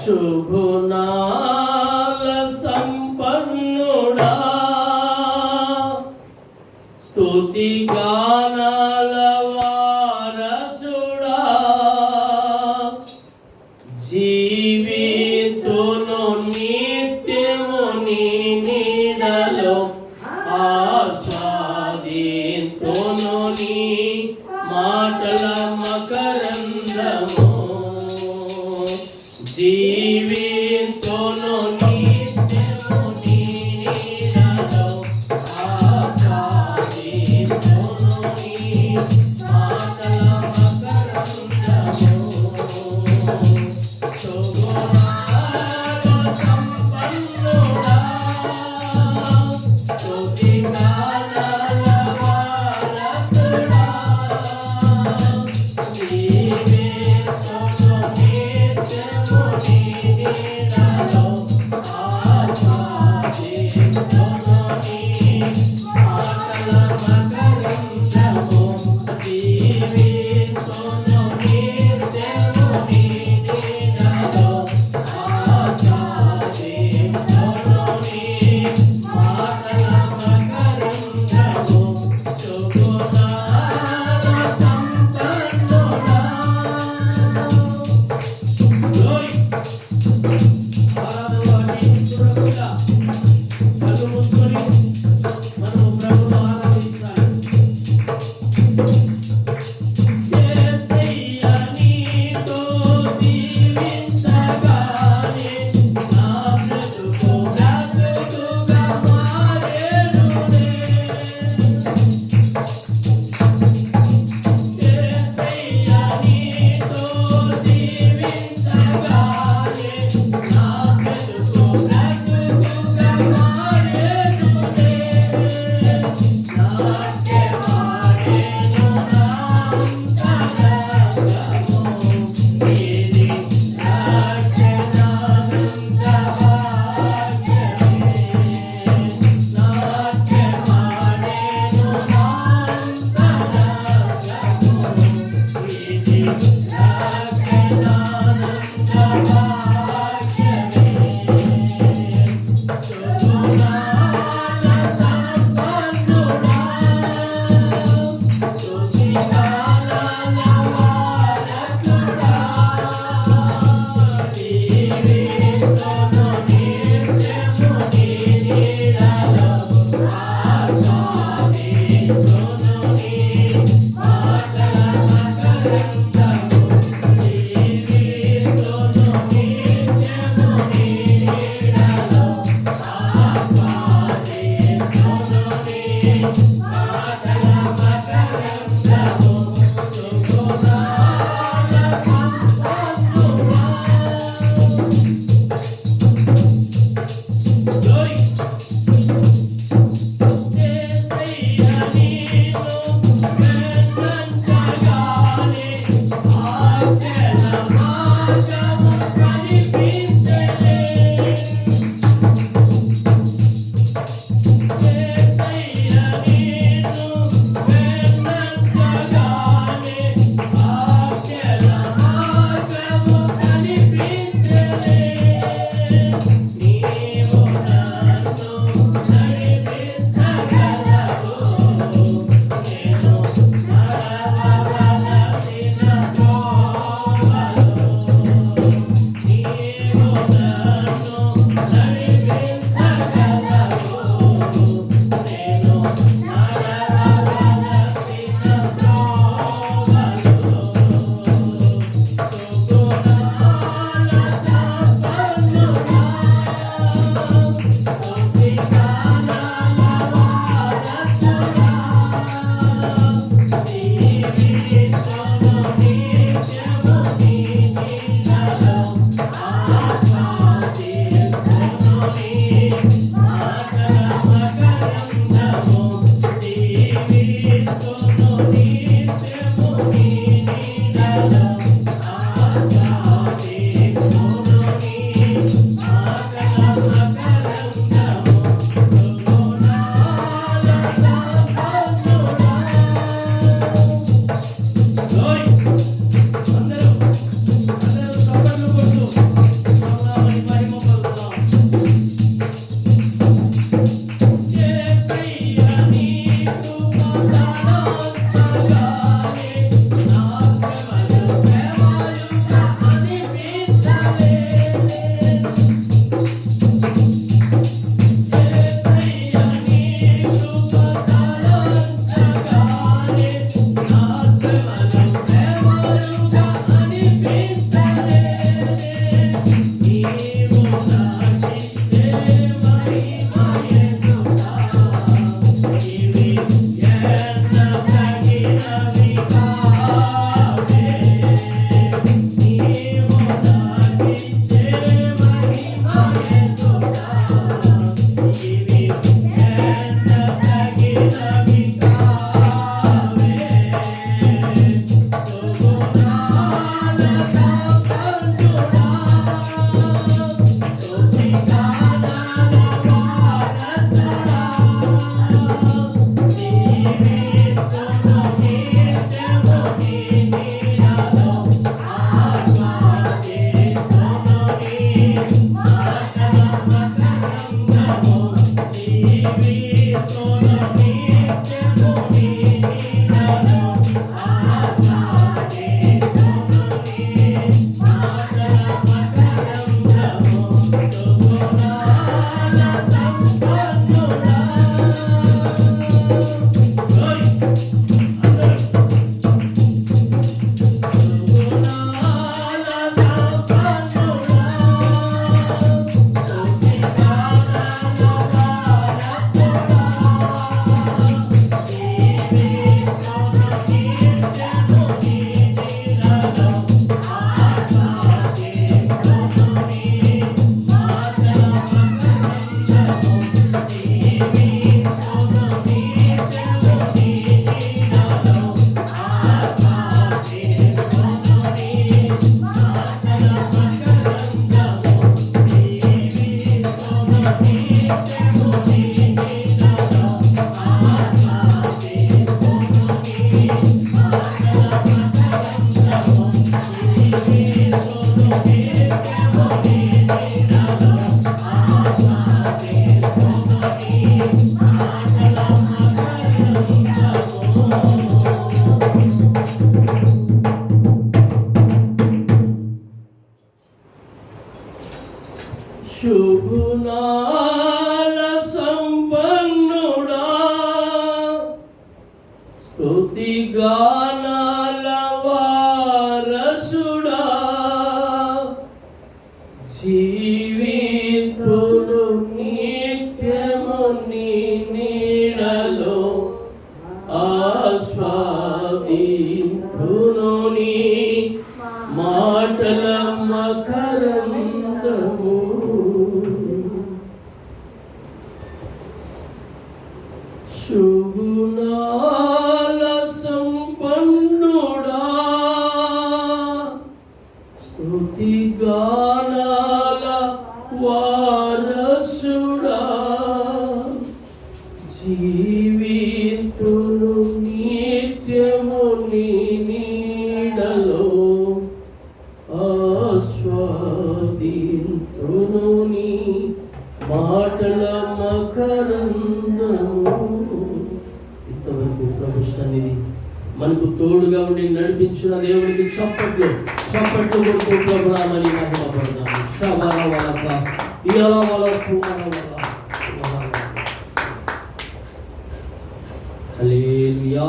శుభునాల సంపన్నుడా. స్తుతి గానాల జీవితును. శుభునాల సంపన్నుడా. స్తుతి గానాల వారసుడా. జీవితో శుభునాల సంపన్నుడా. స్తుతి గానాల వారసుడా. జీవి ఇంతవరకు ప్రభు సన్నిధి. మనకు తోడుగా ఉండి నడిపించిన దేవుడికి చప్పట్లు చప్పట్లు కొడుతూ ప్రభు రామని మహిమ పడదాము శబర వలక ఇయల వల తుమల వల. హల్లెలూయా.